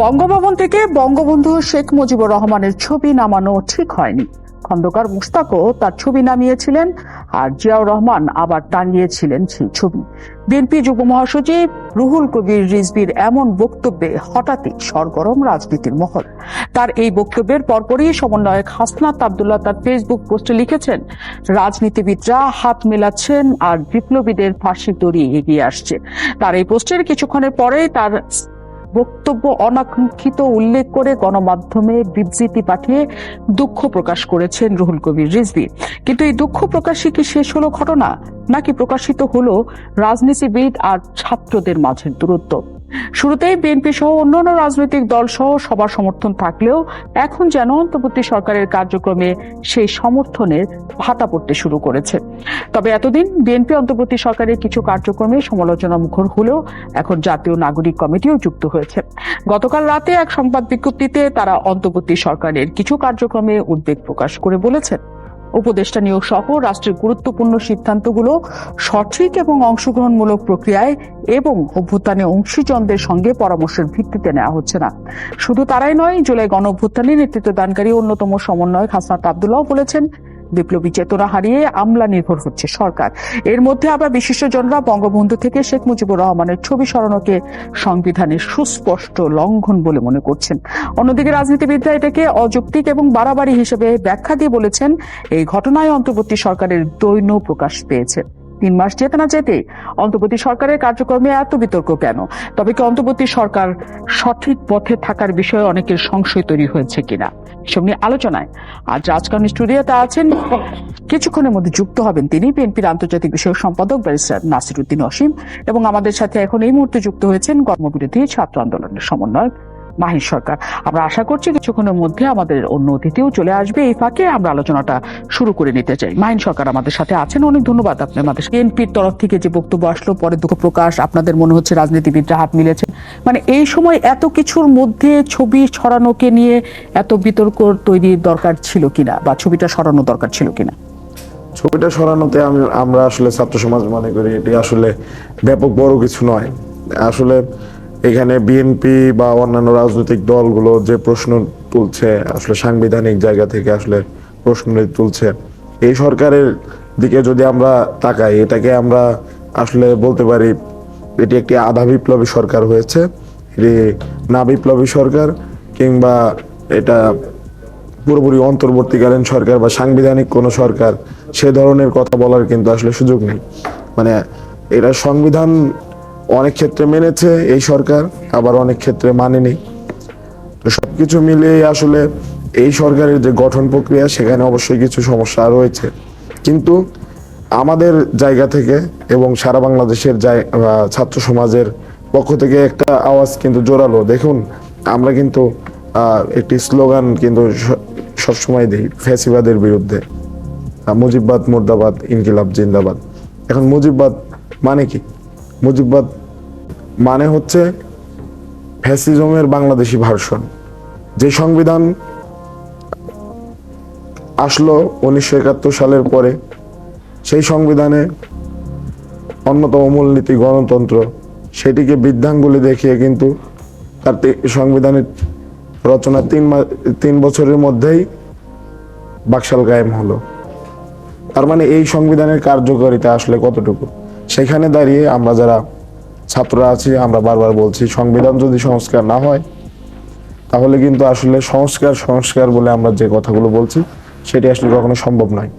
বঙ্গভবন থেকে বঙ্গবন্ধু শেখ মুজিবুর রহমানের ছবি নামানো ঠিক হয়নি। খন্দকার মুস্তাকও তার ছবি নামিয়েছিলেন, আর জিয়াউর রহমান আবার টাঙিয়েছিলেন সেই ছবি। বিএনপি যুব মহাসচিব রুহুল কবির রিজবির এমন বক্তব্যে হঠাৎই সরগরম রাজনীতির মহল। তার এই বক্তব্যের পরপরই সমন্বয়ক হাসনাত আবদুল্লাহ তার ফেসবুক পোস্টে লিখেছেন, রাজনীতিবিদরা হাত মেলাচ্ছেন আর বিপ্লবীদের ফাঁসি দড়ি এগিয়ে আসছে। তার এই পোস্টের কিছুক্ষণের পরেই তার বক্তব্য অনাকাঙ্ক্ষিত উল্লেখ করে গণমাধ্যমে বিবৃতি পাঠিয়ে দুঃখ প্রকাশ করেছেন রুহুল কবির রিজভি। কিন্তু এই দুঃখ প্রকাশে কি শেষ হলো ঘটনা? নাকি প্রকাশিত হলো রাজনীতিবিদ আর ছাত্রদের মাঝের দূরত্ব? শুরুতেই বিএনপি সহ অন্যান্য রাজনৈতিক দল সহ সবার সমর্থন থাকলেও এখন যেন অন্তর্বর্তী সরকারের কার্যক্রমে সেই সমর্থনের ভাতা পড়তে শুরু করেছে। তবে এতদিন বিএনপি অন্তর্বর্তী সরকারের কিছু কার্যক্রমে সমালোচনা মুখর হলেও এখন জাতীয় নাগরিক কমিটিও যুক্ত হয়েছে। গতকাল রাতে এক সংবাদ বিজ্ঞপ্তিতে তারা অন্তর্বর্তী সরকারের কিছু কার্যক্রমে উদ্বেগ প্রকাশ করে বলেছেন। উপদেষ্টা নিয়োগ সহ রাষ্ট্রের গুরুত্বপূর্ণ সিদ্ধান্তগুলো সঠিক এবং অংশগ্রহণমূলক প্রক্রিয়ায় এবং অভ্যুত্থানে অংশীজনদের সঙ্গে পরামর্শের ভিত্তিতে নেওয়া হচ্ছে না। শুধু তারাই নয়, জুলাই গণ অভ্যুত্থানে নেতৃত্ব দানকারী অন্যতম সমন্বয়ক হাসনাত আবদুল্লাহ বলেছেন বিপ্লবী চেতনা হারিয়ে আমলা নির্ভর হচ্ছে সরকার। এর মধ্যে আবার বিশিষ্টজনরা বঙ্গবন্ধু থেকে শেখ মুজিবুর রহমানের ছবি সরানোকে সংবিধানের সুস্পষ্ট লঙ্ঘন বলে মনে করছেন। অন্যদিকে রাজনীতিবিদরা এটাকে অযৌক্তিক এবং বাড়াবাড়ি হিসেবে ব্যাখ্যা দিয়ে বলেছেন, এই ঘটনায় অন্তর্বর্তী সরকারের দৈন্য প্রকাশ পেয়েছে। তিন মাস যেতে না যেতে অন্তর্বর্তী সরকারের কার্যক্রমে এত বিতর্ক কেন? তবে কি অন্তর্বর্তী সরকার সঠিক পথে থাকার বিষয়ে অনেকের সংশয় তৈরি হয়েছে কিনা? এসব নিয়ে আলোচনায় আজ রাজকারণ স্টুডিওতে আছেন কিছুক্ষণের মধ্যে যুক্ত হবেন তিনি বিএনপির আন্তর্জাতিক বিষয়ক সম্পাদক ব্যারিস্টার নাসির উদ্দিন অসীম এবং আমাদের সাথে এখন এই মুহূর্তে যুক্ত হয়েছেন কর্মবিরোধী ছাত্র আন্দোলনের সমন্বয়ক মাহির সরকার। আমরা আশা করছি কিছুক্ষণের মধ্যে আমাদের অন্য অতিথিও চলে আসবে এই ফাঁকে। আমরা আলোচনাটা শুরু করে নিতে চাই। মাহিন সরকার আমাদের সাথে আছেন। অনেক ধন্যবাদ আপনি আমাদের বিএনপির তরফ থেকে যে বক্তব্য আসলো, পরে দুঃখ প্রকাশ, আপনাদের মনে হচ্ছে রাজনীতিবিদরা হাত মিলেছে। মানে এই সময় এত কিছুর মধ্যে ছবি ছড়ানোকে নিয়ে এত বিতর্ক তৈরির দরকার ছিল কিনা? বা ছবিটা সরানো দরকার ছিল কিনা? ছবিটা সরানোতে আমি, আমরা আসলে ছাত্র সমাজ মনে করি এটি আসলে ব্যাপক বড় কিছু নয়। আসলে এখানে বিএনপি বা অন্যান্য রাজনৈতিক দলগুলো যে প্রশ্ন তুলছে, আসলে সাংবিধানিক জায়গা থেকে আসলে প্রশ্ন তুলছে, এই সরকারের দিকে যদি আমরা তাকাই, এটাকে আমরা আসলে বলতে পারি এটি একটি আধা বিপ্লবী সরকার হয়েছে। এটি না বিপ্লবী সরকার কিংবা এটা পুরোপুরি অন্তর্বর্তীকালীন সরকার বা সাংবিধানিক কোনো সরকার, সে ধরনের কথা বলার কিন্তু আসলে সুযোগ নেই। মানে এরা সংবিধান অনেক ক্ষেত্রে মেনেছে এই সরকার, আবার অনেক ক্ষেত্রে মানেনি। তো সবকিছু মিলিয়ে আসলে এই সরকারের যে গঠন প্রক্রিয়া, সেখানে অবশ্যই কিছু সমস্যা রয়েছে। কিন্তু আমাদের জায়গা থেকে এবং সারা বাংলাদেশের ছাত্র সমাজের পক্ষ থেকে একটা আওয়াজ কিন্তু জোরালো। দেখুন, আমরা কিন্তু একটি স্লোগান কিন্তু সবসময় দিই, ফ্যাসিবাদের বিরুদ্ধে। মুজিববাদ মুর্দাবাদ, ইনকিলাব জিন্দাবাদ। এখন মুজিববাদ মানে কি? মুজিববাদ মানে হচ্ছে ফ্যাসিজমের বাংলাদেশি ভার্সন। যে সংবিধান আসলো উনিশশো একাত্তর সালের পরে, সেই সংবিধানে অন্যতম মূলনীতি গণতন্ত্র, সেটিকে বৃদ্ধাঙ্গুলি দেখিয়ে কিন্তু তার সংবিধানের রচনা তিন তিন বছরের মধ্যেই বাকশাল কায়েম হলো। তার মানে এই সংবিধানের কার্যকারিতা আসলে কতটুকু? সেখানে দাঁড়িয়ে আমরা যারা ছাত্ররা আছি, আমরা বারবার বলছি, সংবিধান যদি সংস্কার না হয়, তাহলে কিন্তু আসলে সংস্কার সংস্কার বলে আমরা যে কথাগুলো বলছি, সেটি আসলে কখনো সম্ভব নয়।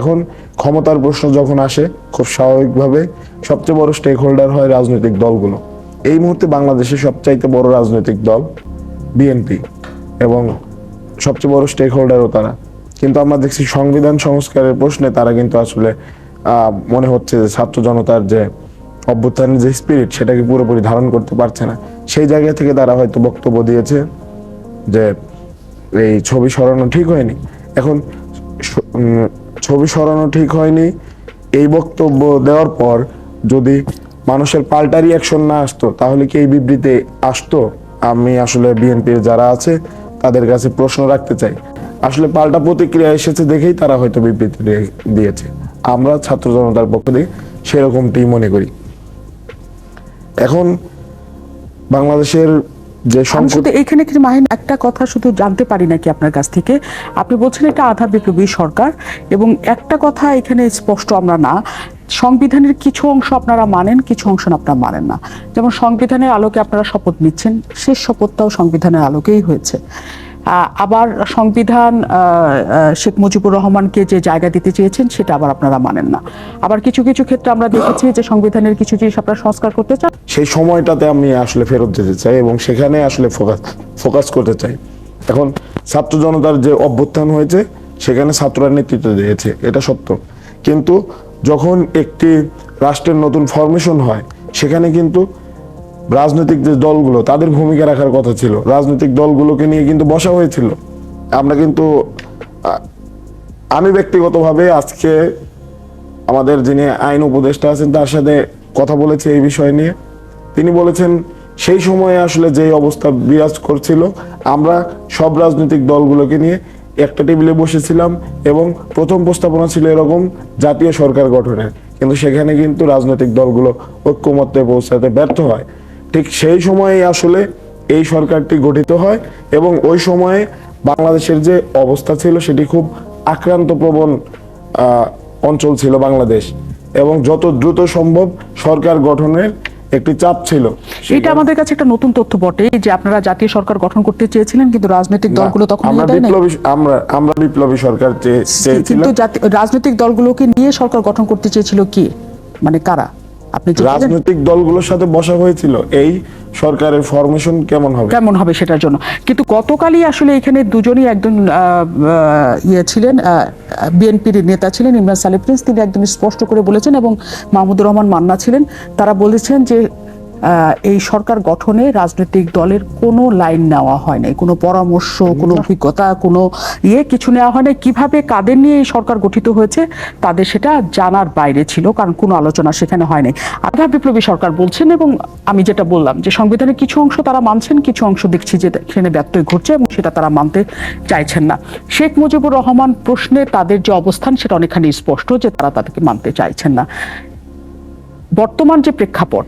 এখন ক্ষমতার প্রশ্ন যখন আসে, খুব স্বাভাবিকভাবে সবচেয়ে বড় স্টেক হোল্ডার হয় রাজনৈতিক দলগুলো। এই মুহূর্তে বাংলাদেশের সবচাইতে বড় রাজনৈতিক দল বিএনপি এবং সবচেয়ে বড় স্টেক হোল্ডারও তারা। কিন্তু আমরা দেখছি সংবিধান সংস্কারের প্রশ্নে তারা কিন্তু আসলে মনে হচ্ছে যে ছাত্র জনতার যে অভ্যুত্থানের যে স্পিরিট সেটাকে পুরোপুরি ধারণ করতে পারছে না। সেই জায়গা থেকে তারা হয়তো বক্তব্য দিয়েছে যে এই ছবি সরানো ঠিক হয়নি। এখন ছবি সরানো ঠিক হয়নি। এই বক্তব্য দেওয়ার পর যদি মানুষের পাল্টা রিয়াকশন না আসতো, তাহলে কি এই বিবৃতি আসতো? আমি আসলে বিএনপির যারা আছে, তাদের কাছে প্রশ্ন রাখতে চাই। আসলে পাল্টা প্রতিক্রিয়া এসেছে দেখেই তারা হয়তো বিবৃতি দিয়ে- দিয়েছে। আমরা ছাত্র জনতার পক্ষ থেকে সেরকমটি মনে করি। এখন বাংলাদেশের যে শুধু এখানে কি মাহিন একটা কথা শুধু জানতে পারি নাকি আপনার কাছ থেকে? আপনি বলছেন এটা আধা বিপ্লবী সরকার এবং একটা কথা এখানে স্পষ্ট আমরা না সংবিধানের কিছু অংশ আপনারা মানেন কিছু অংশ আপনারা মানেন না। যেমন সংবিধানের আলোকে আপনারা শপথ নিচ্ছেন শেষ শপথটাও সংবিধানের আলোকেই হয়েছে। আবার সংবিধান শেখ মুজিবুর রহমানকে যে জায়গা দিতে চেয়েছেন সেটা আবার আপনারা মানেন না। আবার কিছু কিছু ক্ষেত্রে আমরা দেখেছি যে সংবিধানের কিছু জিনিস আপনারা সংস্কার করতে চান। সেই সময়টাতে আমি আসলে ফেরত যেতে চাই এবং সেখানে আসলে ফোকাস ফোকাস করতে চাই। এখন ছাত্র জনতার যে অভ্যুত্থান হয়েছে, সেখানে ছাত্ররা নেতৃত্ব দিয়েছে, এটা সত্য। কিন্তু যখন একটি রাষ্ট্রের নতুন ফরমেশন হয়, সেখানে কিন্তু রাজনৈতিক যে দলগুলো, তাদের ভূমিকা রাখার কথা ছিল। রাজনৈতিক দলগুলোকে নিয়ে কিন্তু বসা হয়েছিল। আমরা কিন্তু আমি ব্যক্তিগতভাবে আজকে আমাদের যিনি আইন উপদেষ্টা আছেন, তার সাথে কথা বলেছে এই বিষয় নিয়ে। তিনি বলেছেন, সেই সময়ে আসলে যে অবস্থা বিরাজ করছিল, আমরা সব রাজনৈতিক দলগুলোকে নিয়ে একটা টেবিলে বসেছিলাম এবং প্রথম প্রস্তাবনা ছিল এরকম, জাতীয় সরকার গঠনের। কিন্তু সেখানে কিন্তু রাজনৈতিক দলগুলো ঐক্যমত্যে পৌঁছাতে ব্যর্থ হয়। ঠিক সেই সময়ে আসলে এই সরকারটি গঠিত হয় এবং ওই সময়ে বাংলাদেশের যে অবস্থা ছিল সেটি খুব আক্রান্ত প্রবণ অঞ্চল ছিল বাংলাদেশ। এবং যত দ্রুত সম্ভব সরকার গঠনের একটি চাপ ছিল এটা আমাদের কাছে একটা নতুন তথ্য বটে যে আপনারা জাতীয় সরকার গঠন করতে চেয়েছিলেন কিন্তু রাজনৈতিক দলগুলো তখন আমরা বিপ্লবী আমরা আমরা বিপ্লবী সরকার চেয়ে- চেয়েছিলাম। কিন্তু রাজনৈতিক দলগুলোকে নিয়ে সরকার গঠন করতে চেয়েছিল কি? মানে কারা? আপনি রাজনৈতিক দলগুলোর সাথে বসা হয়েছিল এই সরকারের ফরমেশন কেমন হবে? কেমন হবে সেটার জন্য? কিন্তু গতকালই আসলে এখানে দুজনই একজন ইয়ে ছিলেন বিএনপির নেতা ছিলেন ইমরান সালে প্রিন্স। তিনি একদম স্পষ্ট করে বলেছেন এবং মাহমুদুর রহমান মান্না ছিলেন। তারা বলেছেন যে এই সরকার গঠনে রাজনৈতিক দলের কোনো লাইন নেওয়া হয় নাই। কোনো পরামর্শ কোনো অভিজ্ঞতা কোনো ইয়ে কিছু নেওয়া হয় নাই। কীভাবে কাদের নিয়ে এই সরকার গঠিত হয়েছে তাদের সেটা জানার বাইরে ছিল কারণ কোনো আলোচনা সেখানে হয় নাই। আধা বিপ্লবী সরকার বলছেন এবং আমি যেটা বললাম যে সংবিধানের কিছু অংশ তারা মানছেন কিছু অংশ দেখছি যে সেখানে ব্যত্যয় ঘটছে এবং সেটা তারা মানতে চাইছেন না। শেখ মুজিবুর রহমান প্রশ্নে তাদের যে অবস্থান সেটা অনেকখানি স্পষ্ট যে তারা তাদেরকে মানতে চাইছেন না। বর্তমান যে প্রেক্ষাপট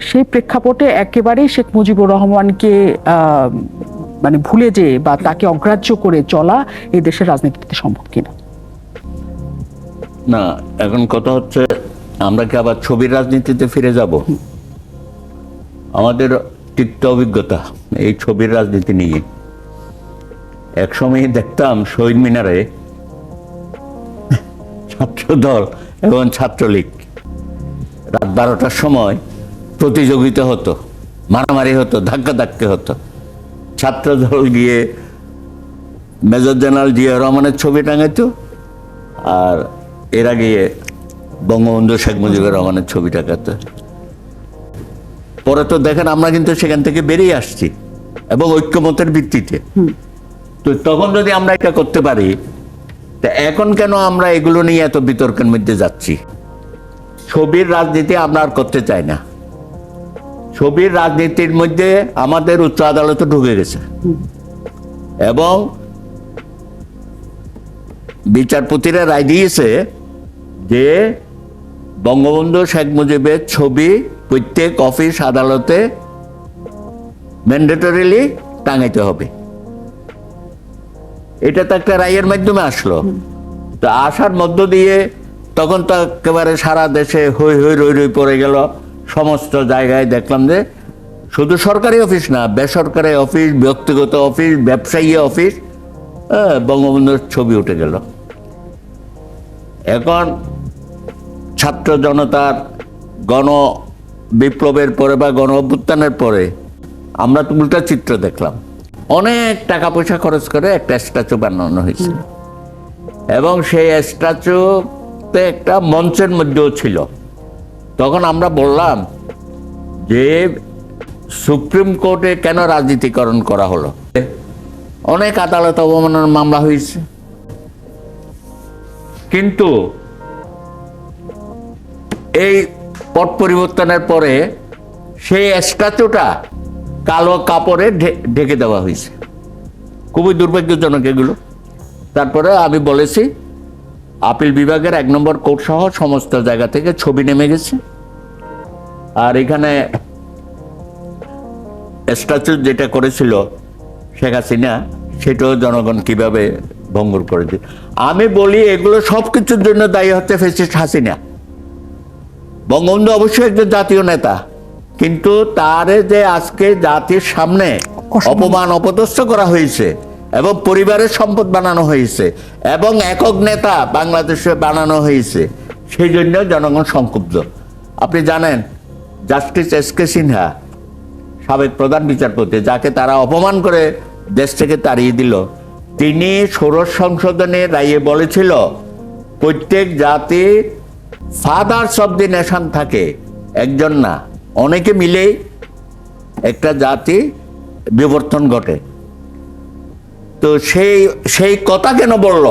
সেই প্রেক্ষাপটে একেবারেই শেখ মুজিবুর রহমানকে মানে ভুলে যে বা তাকে অগ্রাহ্য করে চলা এই দেশের রাজনীতিতে সম্ভব কিনা? না, এখন কথা হচ্ছে আমরা কি আবার ছবির রাজনীতিতে ফিরে যাব? আমাদের তিক্ত অভিজ্ঞতা এই ছবির রাজনীতি নিয়ে। একসময় দেখতাম শহীদ মিনারে ছাত্র দল এবং ছাত্রলীগ। রাত বারোটার সময় প্রতিযোগিতা হতো মারামারি হতো ধাক্কা ধাক্কা হতো। ছাত্র দল গিয়ে মেজর জেনারেল জিয়া রহমানের ছবি টাঙাইত আর এর আগে বঙ্গবন্ধু শেখ মুজিবুর রহমানের ছবি টাকাতে পরে তো দেখেন আমরা কিন্তু সেখান থেকে বেরিয়ে আসছি এবং ঐক্যমতের ভিত্তিতে। তো তখন যদি আমরা এটা করতে পারি তা এখন কেন আমরা এগুলো নিয়ে এত বিতর্কের মধ্যে যাচ্ছি? ছবির রাজনীতি আমরা আর করতে চাই না। ছবির রাজনীতির মধ্যে আমাদের উচ্চ আদালতে ঢুকে গেছে। এবং বিচারপতিরা রায় দিয়েছে যে বঙ্গবন্ধু শেখ মুজিবের ছবি প্রত্যেক অফিস আদালতে ম্যান্ডেটরিলি টাঙাইতে হবে। এটা তো একটা রায়ের মাধ্যমে আসলো। তো আসার মধ্য দিয়ে তখন তো একেবারে সারা দেশে হই হই রই রই পড়ে গেল। সমস্ত জায়গায় দেখলাম যে শুধু সরকারি অফিস না বেসরকারি অফিস ব্যক্তিগত অফিস ব্যবসায়ী অফিস হ্যাঁ, বঙ্গবন্ধুর ছবি উঠে গেল। এখন ছাত্র জনতার গণ বিপ্লবের পরে বা গণ অভ্যুত্থানের পরে আমরা তো উল্টা চিত্র দেখলাম। অনেক টাকা পয়সা খরচ করে একটা স্ট্যাচু বানানো হয়েছিল এবং সেই স্ট্যাচুতে একটা মঞ্চের মধ্যেও ছিল। তখন আমরা বললাম যে সুপ্রিম কোর্টে কেন রাজনীতিকরণ করা হলো? অনেক আদালত অবমাননার মামলা হয়েছে। কিন্তু এই পট পরিবর্তনের পরে সেই স্ট্যাচুটা কালো কাপড়ে ঢেকে দেওয়া হয়েছে। খুবই দুর্ভাগ্যজনক এগুলো। তারপরে আমি বলেছি আপিল বিভাগের এক নম্বর কোর্ট সহ সমস্ত জায়গা থেকে ছবি নেমে গেছে। আর এখানে স্ট্যাচু যেটা করেছিল শেখ হাসিনা সেটাও জনগণ কীভাবে ভঙ্গুর করে দিল আমি বলি এগুলো সব কিছুর জন্য দায়ী হচ্ছে ফেসিস্ট হাসিনা। বঙ্গবন্ধু অবশ্যই একজন জাতীয় নেতা কিন্তু তারে যে আজকে জাতির সামনে অপমান অপদস্থ করা হয়েছে এবং পরিবারের সম্পদ বানানো হয়েছে এবং একক নেতা বাংলাদেশে বানানো হয়েছে। সেই জন্য জনগণ সংক্ষুব্ধ। আপনি জানেন, জাস্টিস এস কে সিনহা, সাবেক প্রধান বিচারপতি, যাকে তারা অপমান করে দেশ থেকে তাড়িয়ে দিল, তিনি ষোড়শ সংশোধনে রায়ে বলেছিল, প্রত্যেক জাতি ফাদার্স অব দি নেশন থাকে, একজন না। অনেকে মিলেই একটা জাতি বিবর্তন ঘটে। তো সেই সেই কথা কেন বলল?